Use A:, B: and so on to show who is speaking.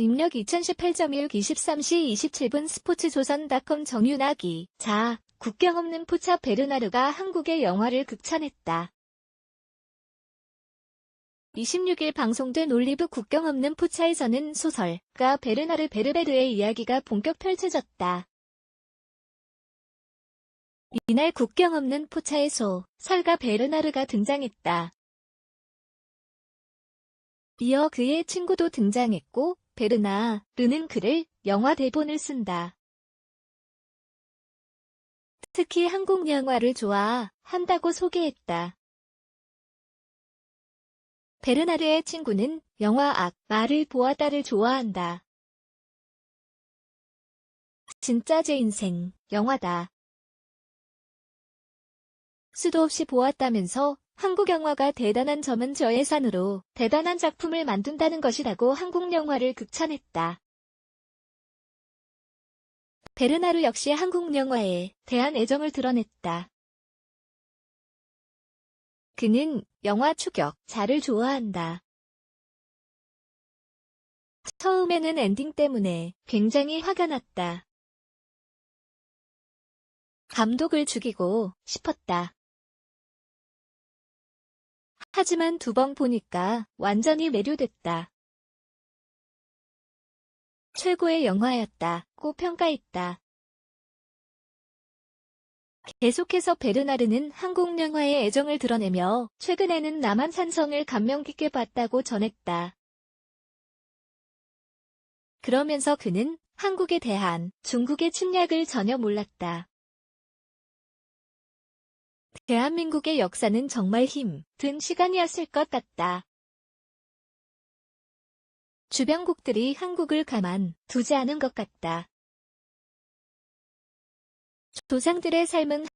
A: 입력 2018.1 23시 27분 스포츠조선닷컴 정윤아기. 자, 국경 없는 포차 베르나르가 한국의 영화를 극찬했다. 26일 방송된 올리브 국경 없는 포차에서는 소설가 베르나르 베르베르의 이야기가 본격 펼쳐졌다. 이날 국경 없는 포차에서 설가 베르나르가 등장했다. 이어 그의 친구도 등장했고 베르나르는 그를 영화 대본을 쓴다. 특히 한국 영화를 좋아한다고 소개했다. 베르나르의 친구는 영화 악, 말을 보았다를 좋아한다. 진짜 제 인생, 영화다. 수도 없이 보았다면서 한국 영화가 대단한 점은 저예산으로 대단한 작품을 만든다는 것이라고 한국 영화를 극찬했다. 베르나르 역시 한국 영화에 대한 애정을 드러냈다. 그는 영화 추격, 자를 좋아한다. 처음에는 엔딩 때문에 굉장히 화가 났다. 감독을 죽이고 싶었다. 하지만 두 번 보니까 완전히 매료됐다. 최고의 영화였다고 평가했다. 계속해서 베르나르는 한국 영화에 애정을 드러내며 최근에는 남한 산성을 감명 깊게 봤다고 전했다. 그러면서 그는 한국에 대한 중국의 침략을 전혀 몰랐다. 대한민국의 역사는 정말 힘 든 시간이었을 것 같다. 주변국들이 한국을 가만 두지 않은 것 같다. 조상들의 삶은